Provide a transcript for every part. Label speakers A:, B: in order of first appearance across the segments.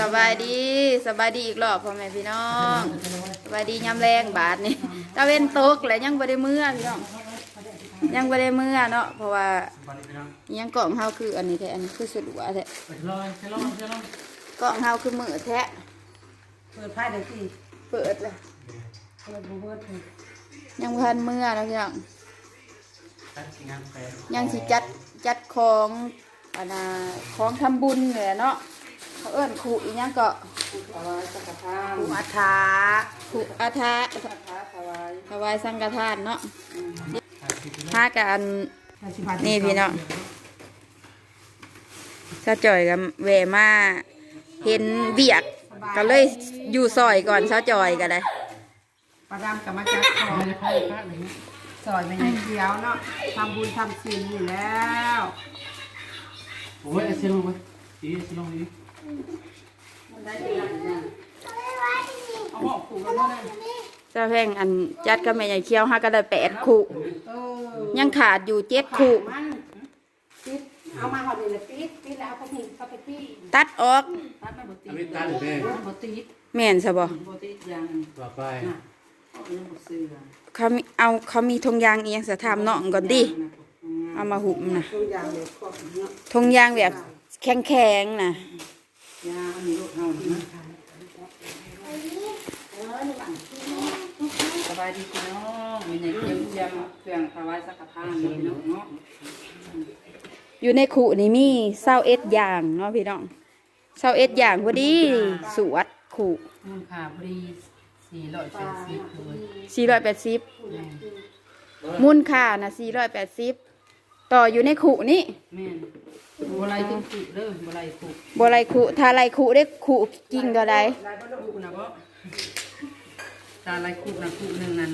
A: สบายดีสบายดีอีกรอบพ่อแม่พี่น้องสบายดียามแรงบาทนี่ตะเว้นตกแล้วยังบ่ได้เมื่อพี่น้องยังบ่ได้เมื่อเนาะเพราะว่ายังกล่องเฮาคืออันนี้แท้อันนี้คือสะดวกแท้
B: ลอยจะลองจะลอง
A: กล่องเฮาคือมือแท้
C: เปิดไพ่เดี๋ยวสิ
A: เปิดเลย
C: เปิดบูเบิร์ดเลย
A: ยังบ่ทันเมื่อเนาะพี่น้อง
B: ตัดสิงานแปล
A: ยังสิจัดจัดของอันน่ะของทำบุญนี่แหละเนาะ เขาเอิ้นครูอีหยังก็
C: ถวายสังฆทาน
A: ครูอาทาครูอาทา
C: สังฆทานถวาย
A: ถวายสังฆทานเนาะหากัน
C: ห้าสิบบาท
A: นี่พี่น้องซาจ่อยกับแวมาเห็นเบียกก็เลยอยู่ซอยก่อนซาจ่อยก็ได้
C: ประดามกับมาจัดของ
B: ไม่ได้พลาดพลาดเลยนะ
C: สอนไม่ให้เขียวเนาะทำบุญทำศีลอยู่แล้ว
B: โอ้ยเสียลงไปดีเสียลงดี
C: เอาหอกผูกกันมาเลย
A: เจ้าแพงอันจัดก็แม่ใหญ่เคี้ยวห้าก็ได้แปดคู่
C: เออ
A: ยังขาดอยู่เจ็ดคู่
C: มันปิดเอามาหอดเลยเลยปิดปิดแล้วเอาไปทิ้งเอาไปตี
A: ตัดออก
C: ตัดไม่บดตี
B: อันนี้ตัดหรือแม่
C: บดตี
A: แม่นซะบ่
C: บดตีอย่าง
B: ต่อไป
C: น่ะเอาไปยังบดเสือ
A: เขามีเอาเขามีธงยางเอียงสะทามเนาะก่อนดิเอามาหุบนะ
C: ตัวอย่างเลยขอบเนาะ
A: ธงยางแบบแข็งๆนะ
C: ยาอันนี้ลูกเฮานะสบายดีพี่น้องมีในเครื่องเยี่ยมเครื่องถวายสังฆทานเลยเนาะเนาะ
A: อยู่ในขู่นี่มีเศร้าเอ็ดอย่างเนาะพี่น้องเศร้าเอ็ดอย่างพอดีสวดขู่
C: มูลค่าพอดีสี่ร้อยแปดสิบเลย
A: สี่ร้อยแปดสิบมูลค่านะสี่ร้อยแปดสิบ ต่ออยู่ในขู่นี่
C: แม่นบัวลายตุ้มตุเด้อบัวลายตุก
A: บัวไรขู่ถ้าไรขู่ได้ขู่กิ่งก็ได้
C: ลายบัวตุกนะบ่ตาลายคุกนะคุกหนึ่งนั่น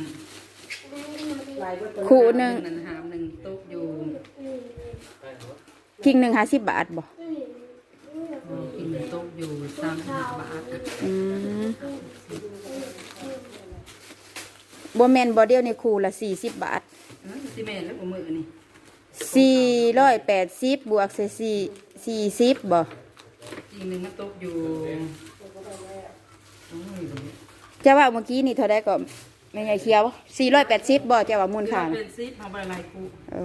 A: ขู่หนึ่ง
C: นั่นหามหนึ่งตกอยู่
A: กิ่งหนึ่งห้าสิบบาทบ่
C: กินตกอยู่สามสิบบาท
A: อืมบัวแมนบอเดียวในขู่ละสี่สิบบาท
C: สิแม่นแล้วบ่มือนี่
A: สี่ร้อยแปดสิบบวกใส่สี่สี่สิบบ่
C: อีกหนึ่งมันตกอยู่โอ้ย
A: จะว่าเมื่อกี้นี่เท่าไดก็ไม่ใหญ่เคี้ยวสี่ร้อยแปดสิบบ่จะว่ามูลค่า
C: เป็นซิปเอาบัวลายคุก
A: โอ้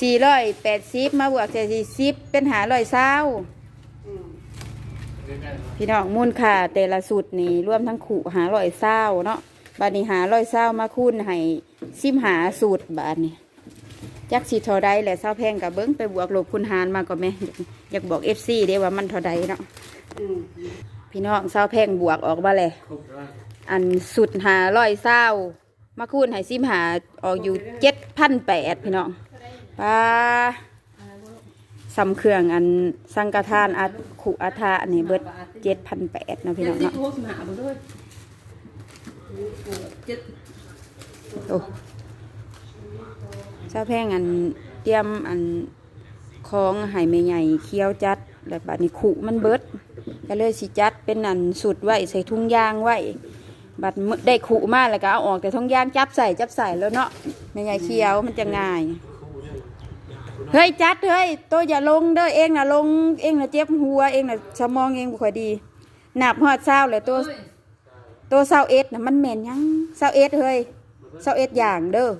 A: สี่ร้อยแปดสิบมาบวกใส่สี่สิบเป็นหาร้อยเศร้าพี่น้องมูลค่าแต่ละสุดนี่รวมทั้งขู่หาร้อยเศร้าเนาะบาทนี้หาร้อยเศร้ามาคูณให้ซิมหาสูตรบาทนี่ จักสีเท่าใดแหละเศร้าแพงกับเบิ้งไปบวกลบคูณหารมาก็แม่อยากอยากบอกเอฟซีเด้ว่ามันเท่าใดเนาะ
C: อืม
A: พี่น้องเศร้าแพงบวกออกมาเลย
B: ครบแล้ว
A: อันสุดหาร้อยเศร้ามาคูณให้ซิมหาออกอยู่เจ็ดพันแปดพี่น้องป้าสำเครื่องอันสังกทานอัดขุอัฐาอันนี้เบิดเจ็ดพันแปดนาะพี่
C: เจ็
A: น้
C: ด
A: อง
C: สิบ
A: เนาะ
C: หกสิบห้าบ่ด้วยเจ็ด
A: โอ้ เจ้าแพงอันเตรียมอันของไห้ไม่ใหญ่เคี้ยวจัดแล้วบัดนี้ขุมันเบิดก็เลยสิจัดเป็นอันสุดไว้ใส่ทุ่งยางไว้บัดได้ขุมากแล้วก็เอาออกแต่ทุ่งยางจับใส่จับใส่แล้วเนาะไม่ใหญ่เคี้ยวมันจะง่ายเฮ้ยจัดเฮ้ยตัวอย่าลงเด้อเองนะลงเองนะเจ็บหัวเองนะสมองเองบ่ค่อยดีหนับหอดเศร้าเลยตัวตัวเศร้าเอ็ดนะมันเหม็นยังเศร้าเอ็ดเฮ้ยเศร้าเอ็ดอย่างเด้อ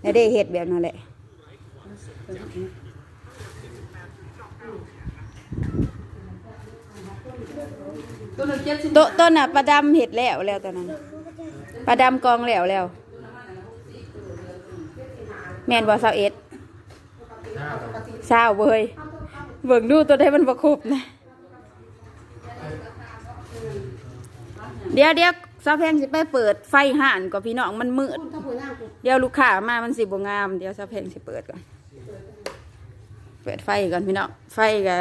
A: ในได้เห็ดแบบนั้นแหละ
C: ตัวหนึ่งเจ็ดสิบ
A: โตต้นน่ะปลาดำเห็ดแล้วแล้วตอนนั้นปลาดำกองแล้วแล้ว แม่นบ่เศร้าเอ็ดเศร้าเว้ยเบิ่งดูตัวได้มันประครบนะ เดี๋ยวเดี๋ยว สาวแพงสิไปเปิดไฟห่านก่อนพี่น้องมันมืดเดี๋ยวลูกค้ามามันสิบงาม เดี๋ยวสาวแพงสิเปิดก่อน เปิดไฟก่อนพี่น้อง ไฟก็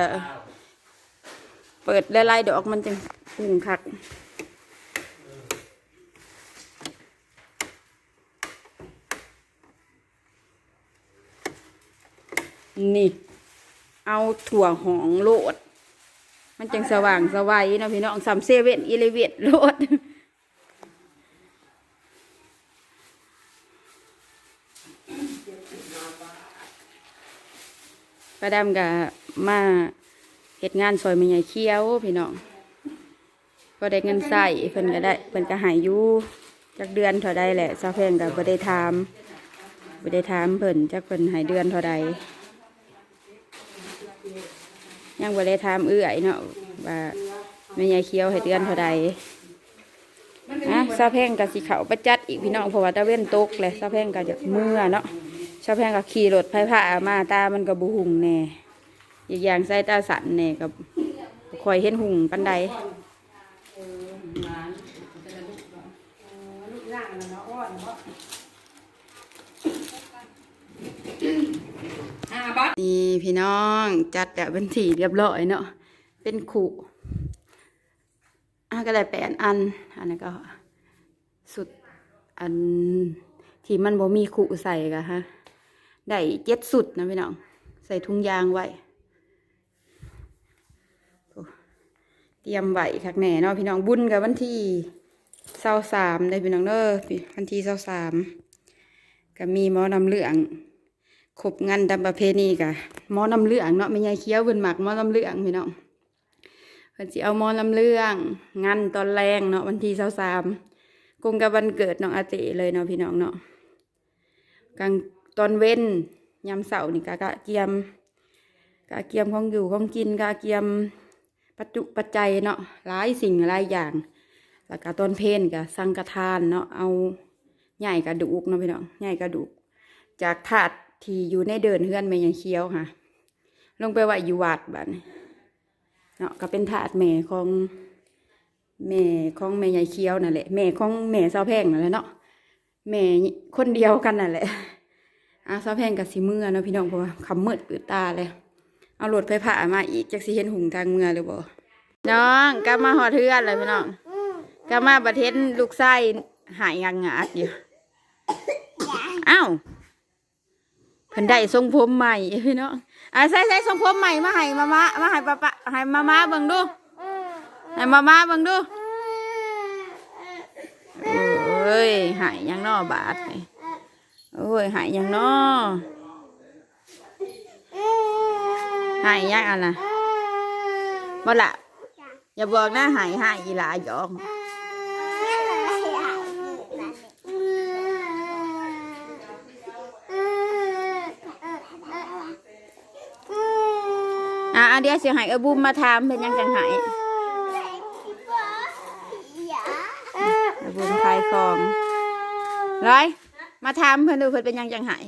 A: เปิดไล่ๆดอกมันจึงปุ่งคัก นี่ เอาถั่วหองโลด มันจังสว่างสวัยเนาะพี่น้องซัมเซเว่นอีเลเวนโลด ประดามกับมาเฮ็ดงานซอยแม่ใหญ่เคี้ยวพี่น้องก็ได้เงินใส่เพิ่นก็ได้เพิ่นก็หายอยู่จักเดือนเท่าใดแหละซาแพงก็บ่ได้ถามบ่ได้ถามเพิ่นจักเพิ่นหายเดือนเท่าใดยังบ่ได้ถามเอื้อยเนาะว่าแม่ใหญ่เคี้ยวให้เดือนเท่าใดอะซาแพงกับสีขาวประจัดอีกพี่น้องเพราะว่าตะเว้นตกเลยซาแพงกับจากเมื่อเนาะ ซาแพงกับขี่รถไฟผ้ามาตามันก็บุหุงแน่อีกอย่างใส่ตาสันแน่กับคอยเห็นหุงปันใด
C: ห้าบาท
A: นี่พี่น้องจัดแต่เป็นสีเรียบร้อยเนาะเป็นขู่อะก็ได้แปดอัน อันนั้นก็สุดอันที่มันบ่มีขู่ใส่กะฮะ ได้เจ็ดสุดนะพี่น้อง ใส่ถุงยางไว้ เตรียมไหวคักแหน่เนาะพี่น้องบุญกับวันที่เศร้าสามได้พี่น้องเด้อวันที่เศร้าสามก็มีหมอนำเหลืองขบงานตามประเพณีกะหมอนำเหลืองเนาะไม่ใหญ่เคี้ยวเพิ่นหมักหมอนำเหลืองพี่น้องเพิ่นสิเอาหมอนำเหลืองงานตอนแรงเนาะวันที่เศร้าสามกงกับวันเกิดน้องอาเตเลยเนาะพี่น้องเนาะกลาง ตอนเว้นยามเสาร์นี่กะกะเกียมกะเกียมของอยู่ของกินกะเกียมปัจจุปัจจัยเนาะหลายสิ่งหลายอย่าง แล้วก็ต้นเพนกับสังกทานเนาะเอาใหญ่กระดูกเนาะพี่น้องใหญ่กระดูก จากถาดที่อยู่ในเดินเฮือนแม่ยังเคี้ยวค่ะ ลงไปไว่าอยู่วัดบัดนี้เนาะก็เป็นถาดแม่ของแม่ของแม่ยายเคี้ยวนั่นแหละแม่ของแม่เสาแพงนั่นแหละเนาะแม่คนเดียวกันนั่นแหละ อาเสาแพงกับสีเมื่อเนาะพี่น้องเพราะว่าคำมืดปืดตาเลย เอารถไฟผ่ามาอีกจักสิเห็นหุงทางเมืองหรือบ่น้องกลับมาหอดเทือนเลยพี่น้องกลับมาประเทศลูกไส้หายงังงากอยู่อ้าวเพิ่นได้ทรงผมใหม่พี่น้องอะใส่ใส่ทรงผมใหม่มาให้มามามาให้ปะปะให้มามาเบิ่งดูให้มามาเบิ่งดูโอ้ยหายยังนอบาทนี่ โอ้ยหายยังนอหายยังอันน่ะบ่ละอย่าบอกนะหายหายอีหลาหยอกอะเดี๋ยวเสียหายเอบุมมาถามเป็นยังจังหายเออบุมขายของร้อย มาถามเพื่อนดูเพื่อนเป็นยังจังหาย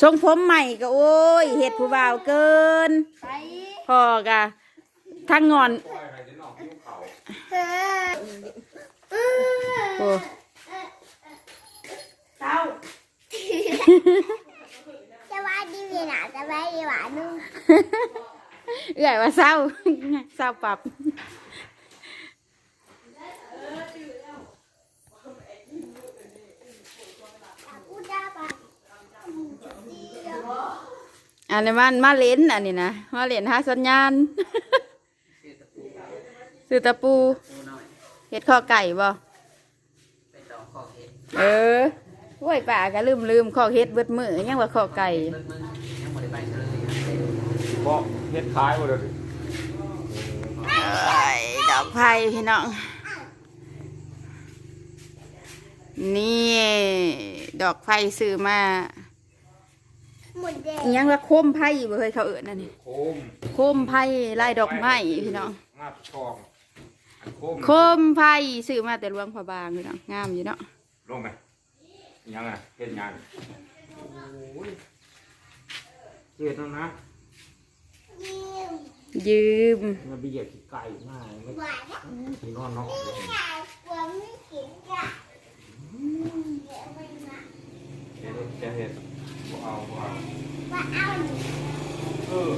A: ทรงผมใหม่ก็โอ้ยเห็ดผู้บ่าวเกินพอกะทั้งงอนโอ้
D: สวัสดีพี่นะสวัสดีหวานนุ่ม
A: เอื่อยว่าเศร้าเศร้าปรับ
D: กูได้ปะ
A: อันนี้มันมาเล่นอันนี้นะมาเล่นหาสัญญาณซื้อตะปูเห็ดข้อไก่บ่เออโว้ยป่าก็ลืมลืมข้อเห็ดเบิดมือยังว่าข้อไก่
E: บอกเฮ็ดขายหมดเลย
A: เอ้ยดอกไผ่พี่น้องนี่ ดอกไผ่ซื้อมา
D: หมุนแดง
A: อิหยังว่าโคมไผ่บ่เคยเขาเอิ้นนั่นนี่
E: โคม
A: โคมไผ่ลายดอกไม้พี่น้อง
E: มาบทองอันโคม
A: โคมไผ่ซื้อมาแต่หลวงพระบางพี่น้องงามอยู่เนาะ
E: ลงไหมยังไงเฮ็ดงานโอ้ยเฮ็ดแล้วนะ
D: ยิ้ม
A: ยืม
E: มันไปเหยียบขี้ไก่มากไม่
D: หวานนะ
E: ที่นอนเนาะ
D: อยากกลัวไม่กินจ้ะเดี๋ยวไปนะ
E: เฮ็ดจะเฮ็ด บ่เอาบ่เอา
D: ว่เอา
E: เออ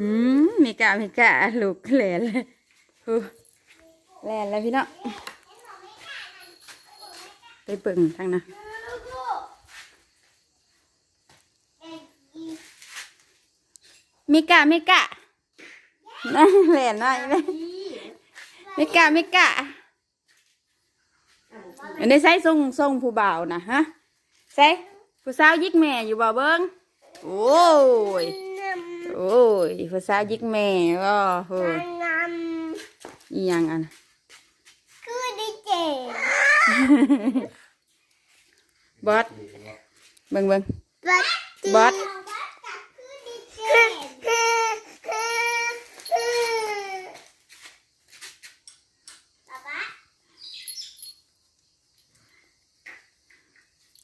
A: อืมมีกะมีกะลูกแหลนเลยฮู้แหลนแล้วพี่น้องไปเบิ่งทางนะมีกะมีกะนะแหลนหน่อยเลย มีกะมีกะอันนี้ใส่ทรงทรงผู้บ่าวนะฮะใส่ผู้สาวยิกแม่อยู่บ่เบิ้งโอ้ยโอ้ยผู้สาวยิกแม่ก็โหย
D: งาม
A: อีหยังอัน
D: คือดีเจ
A: บอสเบิ้งเบิ้ง
D: บัด
A: บอส
D: คือดีเจคือคือคือป๊าป๊า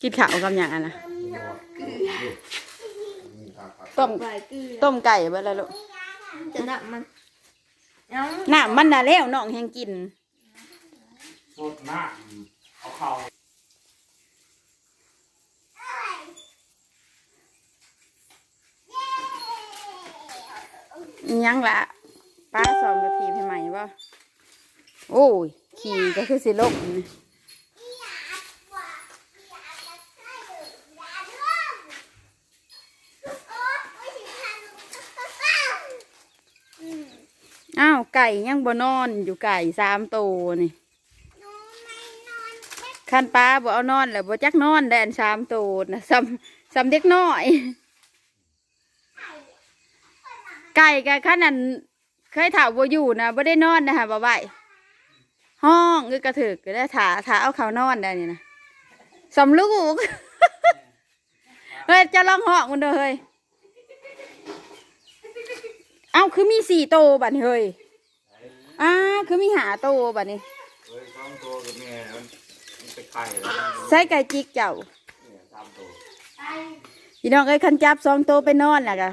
A: กินข้าวกับหยังอันนะต้มต้มไก่เบ่ละลูก
C: จะนับมันเอา
A: น้ำมันน่ะแล้วน้องแหงกิน
E: สดหน้าเอาเข่า
A: อิหยังละป้าสองกะทีให้ใหม่บ่โอ้ยขี่ก็คือสิลบนี่ ไก่ยังบ่นอนอยู่ไก่สามตัวนี่คันป้าบ่เอานอนแล้วบ่จักนอนแดอันสามตัวนะซ้ำซ้ำเด็กน้อย ไก่กับขันนั้นเคยถามว่าอยู่นะบ่ได้นอนนะคะบ่ไหวห้องคือกระถึกก็ได้ถาถาเอาเขานอนได้นี่นะสำลูกเฮ้ยจะลองห้องมันเด้อเฮ้ย เอ้าคือมีสี่โตวบัดนี้เฮ้ย อ้าคือมีหาโตวบัดนี้
E: เฮ้ยสองตัวกับแม่มันมันเป็นไข่แล้วมัน
A: ใส่ไก่จิกเจ้า
E: เนี่ยสามตัว
A: พี่น้องเอ้ยคันจับสองโตวไปนอนน่ะกะ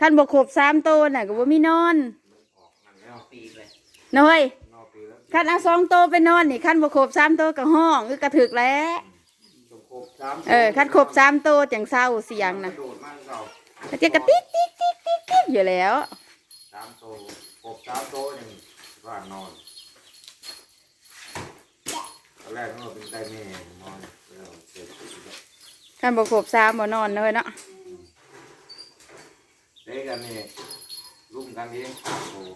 A: คันบ่ครบสามโตวน่ะก็บ่มีนอน
E: ออกนั่นแล้วปีกเลย
A: น้อย
E: นอกปีแล้ว
A: คันเอาสองโตวไปนอนนี่คันบ่ครบสามโตวก็ห้องคือกระถึกแล้ว
E: ต้องครบสาม
A: เออคันครบสามโตวจังเศร้าเสียงนะ
E: กระโดดมากเก่า
A: แต่เจ๊กระติ๊กติ๊กติ๊กติ๊กติ๊กอยู่แล้ว
E: สามตัว ครบสามตัวยังว่านอนตอนแรกมันเป็นไก่แม่นอนแล้วเสร็จแล้ว
A: คันบ่ครบสามบ่นอนเลยเนาะ
E: เด็กกันนี่รุ่มกันเองสามตัว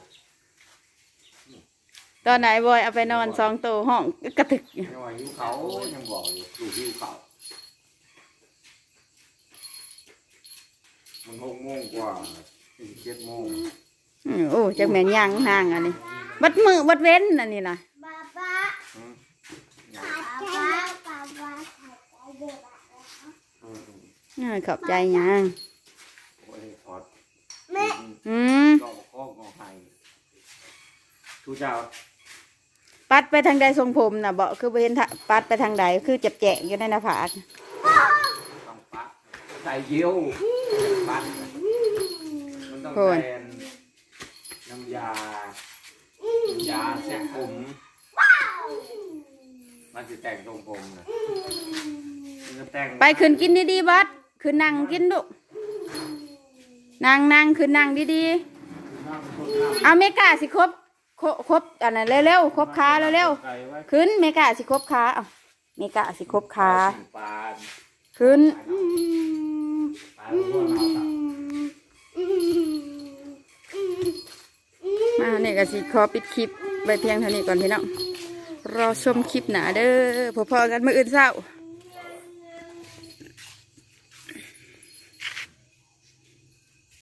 A: ตอนไหนบอยเอาไปนอนสองโตวห้องกระถึก
E: ยังว่าหิวเขายังบอกอยู่อยู่หิวเขามันหกโมงกว่าถึงเจ็ดโมง
A: อือ โอ้จักแม่นยังนางอันนี้บัดมือบัดเว้นอันนี้นะ
D: ป๊าป๊า
E: อืม
D: ป๊าป๊าป๊าป๊าถ่ายใจเด็กอะ
E: อืมอืม
A: เออขอบใจยัง
E: โอ้ยถอด
D: แม่
A: อืม
E: ลองข้องของไทยทูเจ้า
A: ปัดไปทางใดทรงผมน่ะบ่คือบ่เห็นทะปัดไปทางใดคือจับแจกอยู่ในหน้าผาก
E: ต้องปะใส่เยี่ยวปัดมันต้องใส่น้ำยา น้ำยาเส้นผม มันจะแต่งทรงผมนะมันจะแต่ง
A: ไปขึ้นกินดีๆบัดขึ้นนั่งกินดุนั่งนั่งขึ้นนั่งดีๆเอาเมกาสิครบครบครบอันนั้นเร็วๆครบขาเร็วๆ
E: ไก่ไว้
A: ขึ้นเมกะสิครบขาเอ้าเมกะสิครบขา
E: ปลา
A: ขึ้น
E: ปลาลูกเราครับ
A: มาเนี่ยก็สิขอปิดคลิปไปเพียงเท่านี้ก่อนพี่น้องรอชมคลิปหนาเด้อพอๆกันมื่ออื่นเศร้า